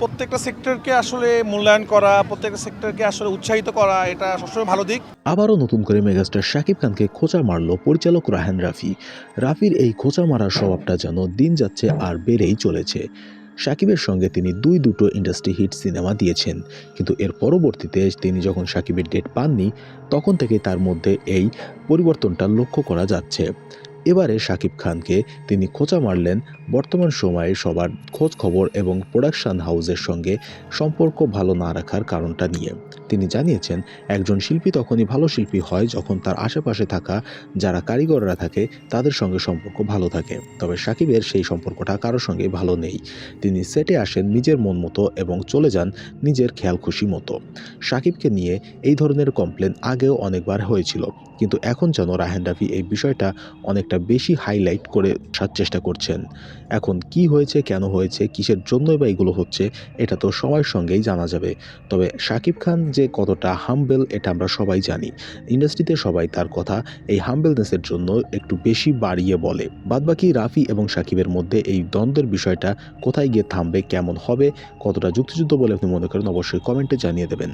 প্রত্যেকটা সেক্টরকে আসলে মূল্যায়ন করা, প্রত্যেকটা সেক্টরকে আসলে উৎসাহিত করা, এটা সবসময় ভালো দিক। আবারও নতুন করে মেগাস্টার শাকিব খানকে খোঁচা মারল পরিচালক রাহান রাফি। রাফির এই খোঁচা মারার স্বভাবটা যেন দিন যাচ্ছে আর বেড়েই চলেছে। সাকিবের সঙ্গে তিনি দুই দুটো ইন্ডাস্ট্রি হিট সিনেমা দিয়েছেন, কিন্তু এর পরবর্তীতে তিনি যখন সাকিবের ডেট পাননি, তখন থেকে তার মধ্যে এই পরিবর্তনটা লক্ষ্য করা যাচ্ছে। এবারে শাকিব খানকে তিনি খোঁচা মারলেন বর্তমান সময়ে সবার খোঁজ খবর এবং প্রোডাকশন হাউসের সঙ্গে সম্পর্ক ভালো না রাখার কারণটা নিয়ে। তিনি জানিয়েছেন, একজন শিল্পী তখনই ভালো শিল্পী হয় যখন তার আশেপাশে থাকা যারা কারিগররা থাকে তাদের সঙ্গে সম্পর্ক ভালো থাকে। তবে সাকিবের সেই সম্পর্কটা কারোর সঙ্গে ভালো নেই। তিনি সেটে আসেন নিজের মন মতো এবং চলে যান নিজের খেয়াল খুশি মতো। সাকিবকে নিয়ে এই ধরনের কমপ্লেন আগেও অনেকবার হয়েছিল, কিন্তু এখন যেন রাহেন রাফি এই বিষয়টা অনেকটা বেশি হাইলাইট করে আসার চেষ্টা করছেন। এখন কি হয়েছে, কেন হয়েছে, কিসের জন্যই বা এগুলো হচ্ছে, এটা তো সময়ের সঙ্গেই জানা যাবে। তবে শাকিব খান যে কতটা হাম্বেল এটা আমরা সবাই জানি। ইন্ডাস্ট্রিতে সবাই তার কথা এই হাম্বেলনেসের জন্য একটু বেশি বাড়িয়ে বলে। বাদবাকি রাফি এবং শাকিবের মধ্যে এই দ্বন্দ্বের বিষয়টা কোথায় গিয়ে থামবে, কেমন হবে, কতটা যুক্তিযুদ্ধ বলে আপনি মনে করেন, অবশ্যই কমেন্টে জানিয়ে দেবেন।